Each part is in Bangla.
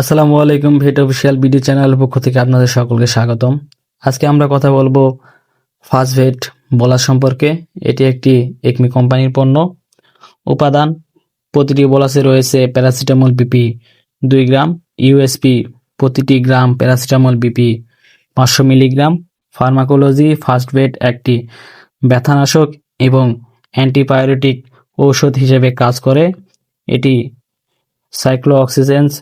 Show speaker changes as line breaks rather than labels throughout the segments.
আসসালামু আলাইকুম ভেট অফিসিয়াল বিডি চ্যানেলের পক্ষ থেকে আপনাদের সকলকে স্বাগতম। আজকে আমরা কথা বলব ফার্স্ট ভেট বলার সম্পর্কে। এটি একটি একমি কোম্পানির পণ্য। উপাদান, প্রতিটি বলাসে রয়েছে প্যারাসিটামল বিপি দুই গ্রাম, ইউএসপি প্রতিটি গ্রাম প্যারাসিটামল বিপি পাঁচশো মিলিগ্রাম। ফার্মাকোলজি ফার্স্ট ভেট একটি ব্যথানাশক এবং অ্যান্টিবায়োটিক ঔষধ হিসেবে কাজ করে। এটি সাইক্লোঅক্সিজেন্স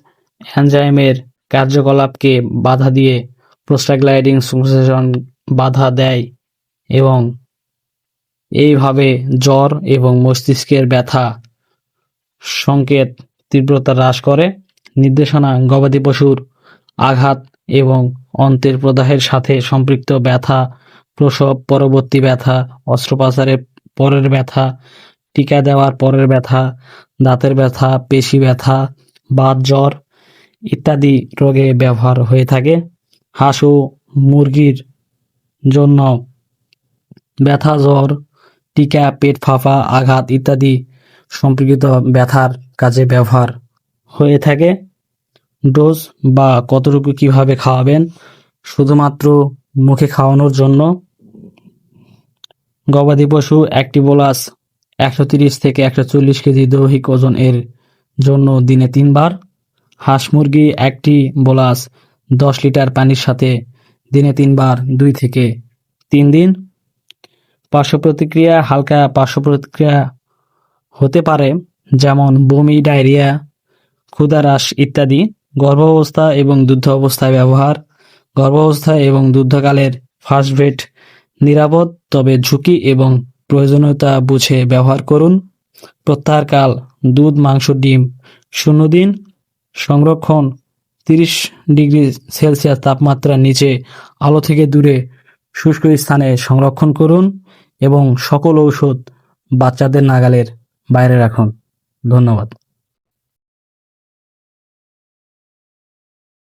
এনজাইমের কার্যকলাপকে বাধা দিয়ে প্রোস্টাগ্লাইডিং সংশ্লেষণ বাধা দেয় এবং এইভাবে জ্বর এবং মস্তিষ্কের ব্যথা, সংকেত তীব্রতা হ্রাস করে। নির্দেশনা, গবাদি পশুর আঘাত এবং অন্ত্রের প্রদাহের সাথে সম্পৃক্ত ব্যথা, প্রসব, পরবর্তী ব্যথা, অস্ত্রোপচারের পরের ব্যথা, টিকা দেওয়ার পরের ব্যথা, দাঁতের ব্যথা, পেশি ব্যথা, বাত, জ্বর ইত্যাদি রোগে ব্যবহার হয়ে থাকে। হাঁস ও মুরগির জন্য ব্যথা, জ্বর, টিকা, পেট ফাঁপা, আঘাত ইত্যাদি সম্পর্কিত ব্যথার কাজে ব্যবহার হয়ে থাকে। ডোজ বা কতটুকু কীভাবে খাওয়াবেন, শুধুমাত্র মুখে খাওয়ানোর জন্য? গবাদি পশু একটি বোলাস একশো তিরিশ থেকে একশো চল্লিশ কেজি দৈহিক ওজন এর জন্য দিনে তিনবার। হাঁস মুরগি একটি বোলাস, দশ লিটার পানির সাথে দিনে তিনবার, দুই থেকে তিন দিন। পার্শ্ব প্রতিক্রিয়া হালকা পার্শ্ব প্রতিক্রিয়া হতে পারে, যেমন বমি, ডায়রিয়া, ক্ষুধারাস ইত্যাদি। গর্ভাবস্থা এবং দুগ্ধ অবস্থায় ব্যবহার, গর্ভাবস্থা এবং দুগ্ধকালের ফার্স্ট ভেট নিরাপদ, তবে ঝুঁকি এবং প্রয়োজনীয়তা বুঝে ব্যবহার করুন। প্রত্যাহারকাল, দুধ, মাংস, ডিম, শূন্য দিন। সংরক্ষণ, তিরিশ ডিগ্রি সেলসিয়াস তাপমাত্রার নিচে আলো থেকে দূরে শুষ্ক স্থানে সংরক্ষণ করুন এবং সকল ঔষধ বাচ্চাদের নাগালের বাইরে রাখুন। ধন্যবাদ।